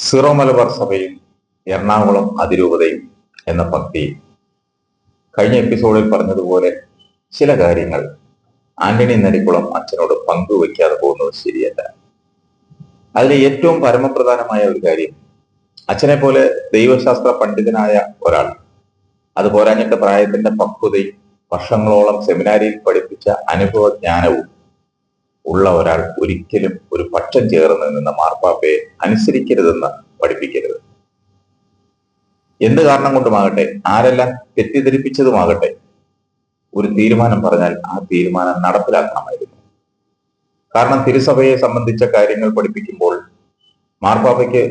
Syro Malabar സഭയും എറണാകുളം അതിരൂപതയും എന്ന പക്തി കഴിഞ്ഞ എപ്പിസോഡിൽ പറഞ്ഞതുപോലെ ചില കാര്യങ്ങൾ ആന്റണി നരിക്കുളം അച്ഛനോട് പങ്കുവെക്കാതെ പോകുന്നത് ശരിയല്ല. അതിലെ ഏറ്റവും പരമപ്രധാനമായ ഒരു കാര്യം അച്ഛനെ പോലെ ദൈവശാസ്ത്ര പണ്ഡിതനായ ഒരാൾ അത് പോരാഞ്ഞിട്ട് പ്രായത്തിന്റെ പക്വതയും വർഷങ്ങളോളം സെമിനാരിയിൽ പഠിപ്പിച്ച അനുഭവ ജ്ഞാനവും ഉള്ള ഒരാൾ ഒരിക്കലും ഒരു പക്ഷം ചേർന്ന് നിന്ന മാർപ്പാപ്പയെ അനുസരിക്കരുതെന്ന് പഠിപ്പിക്കരുത്. എന്ത് കാരണം കൊണ്ടുമാകട്ടെ? ആരെല്ലാം തെറ്റിദ്ധരിപ്പിച്ചതുമാകട്ടെ? ഒരു തീരുമാനം പറഞ്ഞാൽ ആ തീരുമാനം നടപ്പിലാക്കണമായിരുന്നു. കാരണം തിരുസഭയെ സംബന്ധിച്ച കാര്യങ്ങൾ പഠിപ്പിക്കുമ്പോൾ മാർപ്പാപ്പയ്ക്ക്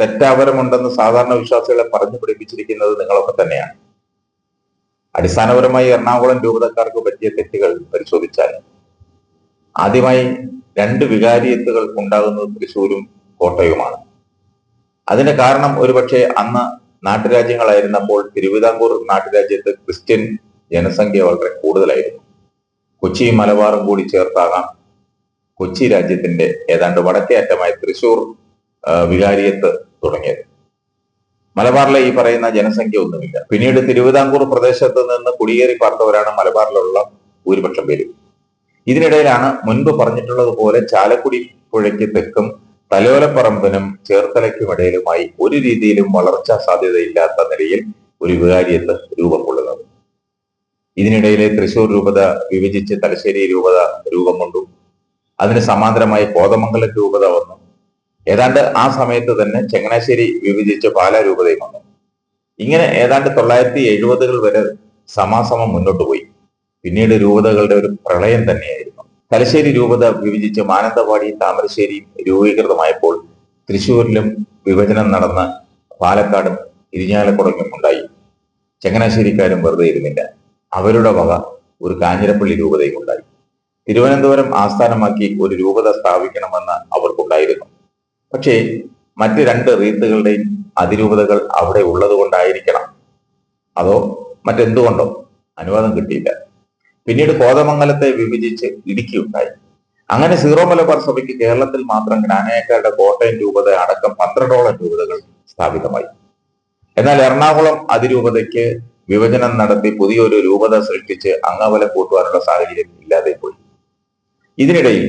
തെറ്റാവരമുണ്ടെന്ന് സാധാരണ വിശ്വാസികളെ പറഞ്ഞു പഠിപ്പിച്ചിരിക്കുന്നത് നിങ്ങളൊക്കെ തന്നെയാണ്. അടിസ്ഥാനപരമായി എറണാകുളം രൂപതക്കാർക്ക് പറ്റിയ തെറ്റുകൾ പരിശോധിച്ചാൽ ആദ്യമായി രണ്ട് വികാരിയത്തുകൾ ഉണ്ടാകുന്നത് തൃശൂരും കോട്ടയുമാണ്. അതിന്റെ കാരണം ഒരുപക്ഷെ അന്ന് നാട്ടുരാജ്യങ്ങളായിരുന്നപ്പോൾ തിരുവിതാംകൂർ നാട്ടുരാജ്യത്ത് ക്രിസ്ത്യൻ ജനസംഖ്യ വളരെ കൂടുതലായിരുന്നു. കൊച്ചി മലബാറും കൂടി ചേർത്താകാം. കൊച്ചി രാജ്യത്തിന്റെ ഏതാണ്ട് വടക്കേ അറ്റമായി തൃശൂർ വികാരിയത്ത് തുടങ്ങിയത്. മലബാറിലെ ഈ പറയുന്ന ജനസംഖ്യ ഒന്നുമില്ല. പിന്നീട് തിരുവിതാംകൂർ പ്രദേശത്ത് നിന്ന് കുടിയേറി പാർത്തവരാണ് മലബാറിലുള്ള ഭൂരിപക്ഷം പേരും. ഇതിനിടയിലാണ് മുൻപ് പറഞ്ഞിട്ടുള്ളത് പോലെ ചാലക്കുടി പുഴയ്ക്ക് തെക്കും തലോലപ്പറമ്പിനും ചേർത്തലയ്ക്കുമിടയിലുമായി ഒരു രീതിയിലും വളർച്ചാ സാധ്യതയില്ലാത്ത നിലയിൽ ഒരു വികാരിയത്ത് രൂപം കൊള്ളുന്നത് ഇതിനിടയിലെ തൃശൂർ രൂപത വിഭജിച്ച് തലശ്ശേരി രൂപത രൂപം കൊണ്ടു അതിന് സമാന്തരമായി കോതമംഗലം രൂപത വന്നു. ഏതാണ്ട് ആ സമയത്ത് തന്നെ ചങ്ങനാശ്ശേരി വിഭജിച്ച് പാലാ രൂപതയും വന്നു. ഇങ്ങനെ ഏതാണ്ട് തൊള്ളായിരത്തി എഴുപതുകൾ വരെ സമാസമം മുന്നോട്ട് പോയി. പിന്നീട് രൂപതകളുടെ ഒരു പ്രളയം തന്നെയായിരുന്നു. തലശ്ശേരി രൂപത വിഭജിച്ച് മാനന്തവാടിയും താമരശ്ശേരിയും രൂപീകൃതമായപ്പോൾ തൃശൂരിലും വിഭജനം നടന്ന് പാലക്കാടും ഇരിഞ്ഞാലക്കുടങ്ങും ഉണ്ടായി. ചങ്ങനാശ്ശേരിക്കാരും വെറുതെ ഇരുന്നില്ല. അവരുടെ വക ഒരു കാഞ്ഞിരപ്പള്ളി രൂപതയും ഉണ്ടായി. തിരുവനന്തപുരം ആസ്ഥാനമാക്കി ഒരു രൂപത സ്ഥാപിക്കണമെന്ന് അവർക്കുണ്ടായിരുന്നു. പക്ഷേ മറ്റ് രണ്ട് റീത്തുകളുടെയും അതിരൂപതകൾ അവിടെ ഉള്ളത് കൊണ്ടായിരിക്കണം അതോ മറ്റെന്തുകൊണ്ടോ അനുവാദം കിട്ടിയില്ല. പിന്നീട് കോതമംഗലത്തെ വിഭജിച്ച് ഇടുക്കി ഉണ്ടായി അങ്ങനെ സീറോ മലബാർ സഭയ്ക്ക് കേരളത്തിൽ മാത്രം ഗ്രാനേക്കാരുടെ കോട്ടയം രൂപത അടക്കം പന്ത്രണ്ടോളം രൂപതകൾ സ്ഥാപിതമായി. എന്നാൽ എറണാകുളം അതിരൂപതയ്ക്ക് വിഭജനം നടത്തി പുതിയൊരു രൂപത സൃഷ്ടിച്ച് അംഗബലം കൂട്ടുവാനുള്ള സാഹചര്യം ഇല്ലാതെ പോയി. ഇതിനിടയിൽ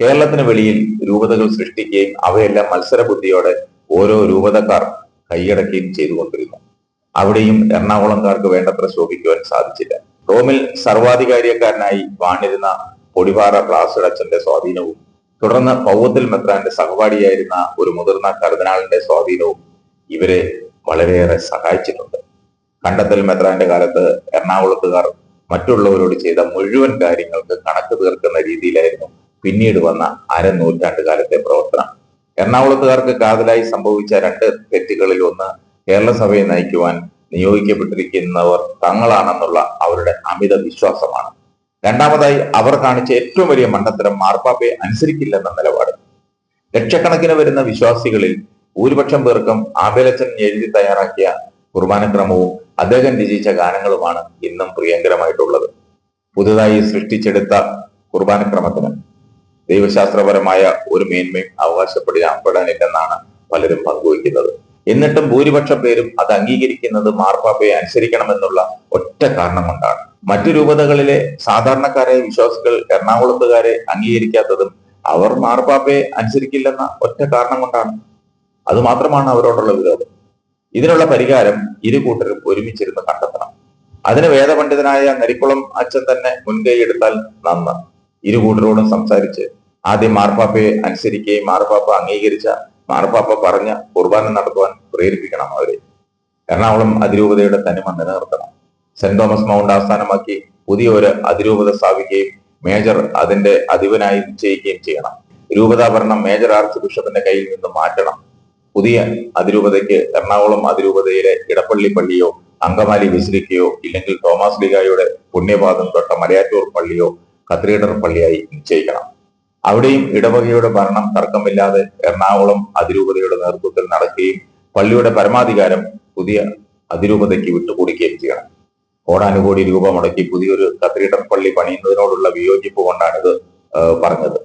കേരളത്തിന് വെളിയിൽ രൂപതകൾ സൃഷ്ടിക്കുകയും അവയെല്ലാം മത്സരബുദ്ധിയോടെ ഓരോ രൂപതക്കാർ കൈയടക്കുകയും ചെയ്തുകൊണ്ടിരുന്നു. അവിടെയും എറണാകുളംകാർക്ക് വേണ്ടത്ര ശോഭിക്കുവാൻ സാധിച്ചില്ല. റോമിൽ സർവാധികാരിയക്കാരനായി വാണിരുന്ന പൊടിപാറ പ്ലാസിഡച്ചന്റെ സ്വാധീനവും തുടർന്ന് പൗവത്തിൽ മെത്രാന്റെ സഹപാഠിയായിരുന്ന ഒരു മുതിർന്ന കർദിനാളിന്റെ സ്വാധീനവും ഇവരെ വളരെയേറെ സഹായിച്ചിട്ടുണ്ട്. കണ്ടെത്തൽ മെത്രാന്റെ കാലത്ത് എറണാകുളത്തുകാർ മറ്റുള്ളവരോട് ചെയ്ത മുഴുവൻ കാര്യങ്ങൾക്ക് കണക്ക് തീർക്കുന്ന രീതിയിലായിരുന്നു പിന്നീട് വന്ന അരനൂറ്റാണ്ട് കാലത്തെ പ്രവർത്തനം. എറണാകുളത്തുകാർക്ക് കാതലായി സംഭവിച്ച രണ്ട് തെറ്റുകളിൽ ഒന്ന് കേരളസഭയെ നയിക്കുവാൻ നിയോഗിക്കപ്പെട്ടിരിക്കുന്നവർ തങ്ങളാണെന്നുള്ള അവരുടെ അമിത വിശ്വാസമാണ്. രണ്ടാമതായി അവർ കാണിച്ച ഏറ്റവും വലിയ മണ്ടത്തരം മാർപ്പാപ്പയെ അനുസരിക്കില്ലെന്ന നിലപാട്. ലക്ഷക്കണക്കിന് വരുന്ന വിശ്വാസികളിൽ ഭൂരിപക്ഷം പേർക്കും ആബേലച്ചൻ എഴുതി തയ്യാറാക്കിയ കുർബാനക്രമവും അദ്ദേഹം രചിച്ച ഗാനങ്ങളുമാണ് ഇന്നും പ്രിയങ്കരമായിട്ടുള്ളത്. പുതുതായി സൃഷ്ടിച്ചെടുത്ത കുർബാനക്രമത്തിന് ദൈവശാസ്ത്രപരമായ ഒരു മേന്മയും അവകാശപ്പെടാൻ പെടാനില്ലെന്നാണ് പലരും പങ്കുവയ്ക്കുന്നത്. എന്നിട്ടും ഭൂരിപക്ഷ പേരും അത് അംഗീകരിക്കുന്നത് മാർപ്പാപ്പയെ അനുസരിക്കണമെന്നുള്ള ഒറ്റ കാരണം കൊണ്ടാണ്. മറ്റു രൂപതകളിലെ സാധാരണക്കാരെ വിശ്വാസികൾ എറണാകുളത്തുകാരെ അംഗീകരിക്കാത്തതും അവർ മാർപ്പാപ്പയെ അനുസരിക്കില്ലെന്ന ഒറ്റ കാരണം കൊണ്ടാണ്. അത് മാത്രമാണ് അവരോടുള്ള വിരോധം. ഇതിനുള്ള പരിഹാരം ഇരു കൂട്ടരും ഒരുമിച്ചിരുന്ന് കണ്ടെത്തണം. അതിന് വേദപണ്ഡിതനായ നരിക്കുളം അച്ഛൻ തന്നെ മുൻകൈ എടുത്താൽ നന്ന്. ഇരു കൂട്ടരോടും സംസാരിച്ച് ആദ്യം മാർപ്പാപ്പയെ അനുസരിക്കുകയും മാർപ്പാപ്പ അംഗീകരിച്ച മാർപ്പാപ്പ പറഞ്ഞ കുർബാന നടത്തുവാൻ പ്രേരിപ്പിക്കണം അവരെ. എറണാകുളം അതിരൂപതയുടെ തനിമ നിലനിർത്തണം. സെന്റ് തോമസ് മൗണ്ട് ആസ്ഥാനമാക്കി പുതിയ ഒരു അതിരൂപത സ്ഥാപിക്കുകയും മേജർ അതിന്റെ അധിപനായി നിശ്ചയിക്കുകയും ചെയ്യണം. രൂപതാഭരണം മേജർ ആർച്ച് ബിഷപ്പിന്റെ കയ്യിൽ നിന്ന് മാറ്റണം. പുതിയ അതിരൂപതയ്ക്ക് എറണാകുളം അതിരൂപതയിലെ ഇടപ്പള്ളി പള്ളിയോ അങ്കമാലി ബസിലിക്കയോ ഇല്ലെങ്കിൽ തോമസ് ലിഗായുടെ പുണ്യപാദം തൊട്ട മലയാറ്റൂർ പള്ളിയോ കത്രീഡർ പള്ളിയായി നിശ്ചയിക്കണം. അവിടെയും ഇടവകയുടെ ഭരണം തർക്കമില്ലാതെ എറണാകുളം അതിരൂപതയുടെ നേതൃത്വത്തിൽ നടക്കുകയും പള്ളിയുടെ പരമാധികാരം പുതിയ അതിരൂപതയ്ക്ക് വിട്ടുകൊടുക്കുകയും ചെയ്യണം. കോടാനുകോടി രൂപ മുടക്കി പുതിയൊരു കത്തീഡ്രൽ പള്ളി പണിയുന്നതിനോടുള്ള വിയോജിപ്പ് കൊണ്ടാണിത് പറഞ്ഞത്.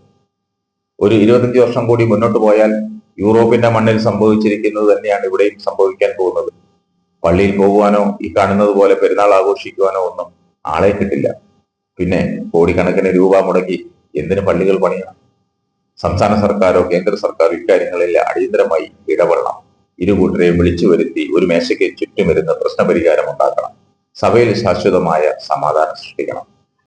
ഒരു ഇരുപത്തഞ്ച് വർഷം കൂടി മുന്നോട്ട് പോയാൽ യൂറോപ്പിന്റെ മണ്ണിൽ സംഭവിച്ചിരിക്കുന്നത് തന്നെയാണ് ഇവിടെയും സംഭവിക്കാൻ പോകുന്നത്. പള്ളിയിൽ പോകുവാനോ ഈ കാണുന്നത് പോലെ പെരുന്നാൾ ആഘോഷിക്കുവാനോ ഒന്നും ആളെ കിട്ടില്ല. പിന്നെ കോടിക്കണക്കിന് രൂപ മുടക്കി എന്തിനു പള്ളികൾ പണിയണം? സംസ്ഥാന സർക്കാരോ കേന്ദ്ര സർക്കാരോ ഇക്കാര്യങ്ങളിൽ അടിയന്തരമായി ഇടപെടണം. ഇരുകൂട്ടരെയും വിളിച്ചു വരുത്തി ഒരു മേശയ്ക്ക് ചുറ്റുമിരുന്ന് പ്രശ്നപരിഹാരം ഉണ്ടാക്കണം. സഭയിൽ ശാശ്വതമായ സമാധാനം സൃഷ്ടിക്കണം.